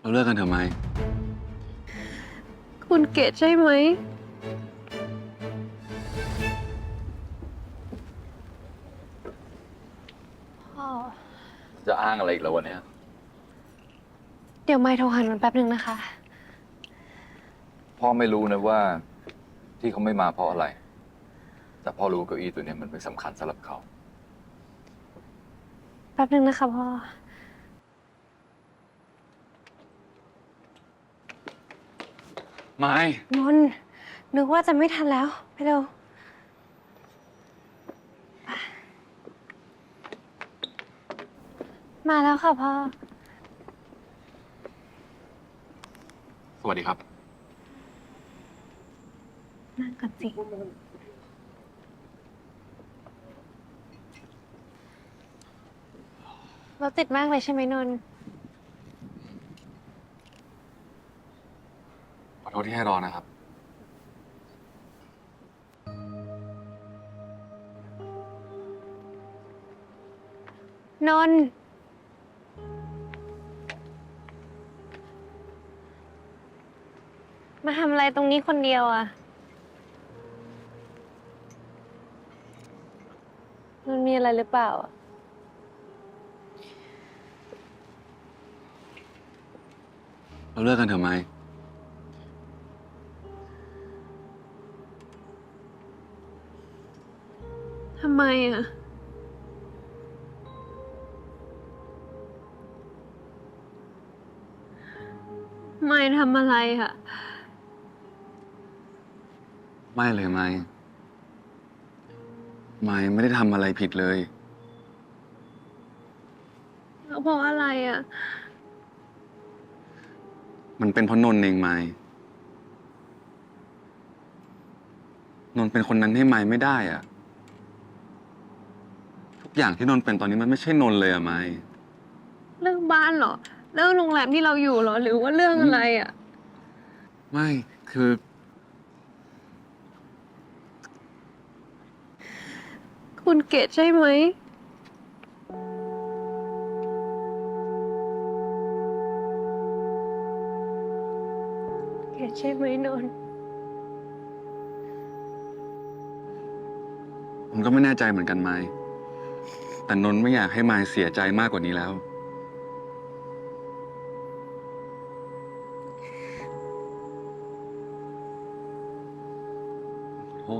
เราเลิกกันเถอะไหม คุณเกดใช่ไหม พ่อ จะอ้างอะไรอีกแล้ววันเนี้ยเดี๋ยวไม่โทรหามันแป๊บหนึ่งนะคะ พ่อไม่รู้นะว่าที่เขาไม่มาเพราะอะไร แต่พ่อรู้เก้าอี้ตัวเนี้ยมันเป็นสำคัญสำหรับเขา แป๊บหนึ่งนะคะพ่อ ไม่ นนท์นึกว่าจะไม่ทันแล้ว ไปเร็ว มาแล้วค่ะพ่อ สวัสดีครับ นั่งก่อนสิรถติดมากเลยใช่ไหมนนท์ ขอโท ษที่ให้รอนะครับ นนท์มาทำอะไรตรงนี้คนเดียวอะมันมีอะไรหรือเปล่าอะเราเลิกกันเถอะไหม ทำไมอะไม่ทำอะไรอะไม่เลยไม่ไม่ไม่ได้ทำอะไรผิดเลย แล้วเพราะอะไรอะมันเป็นเพราะนนท์เองไม่นนท์เป็นคนนั้นให้ไม่ไม่ได้อะทุก อย่างที่นนท์เป็นตอนนี้มันไม่ใช่นนท์เลยอะไม่เรื่องบ้านเหรอ เรื่องโรงแรมที่เราอยู่เหรอ หรือว่าเรื่องอะไรอะไม่คือ คุณเกดใช่ไหม เกดใช่ไหมนนท์ผมก็ไม่แน่ใจเหมือนกันไม่ แต่นนท์ไม่อยากให้มายเสียใจมากกว่านี้แล้ว โอ้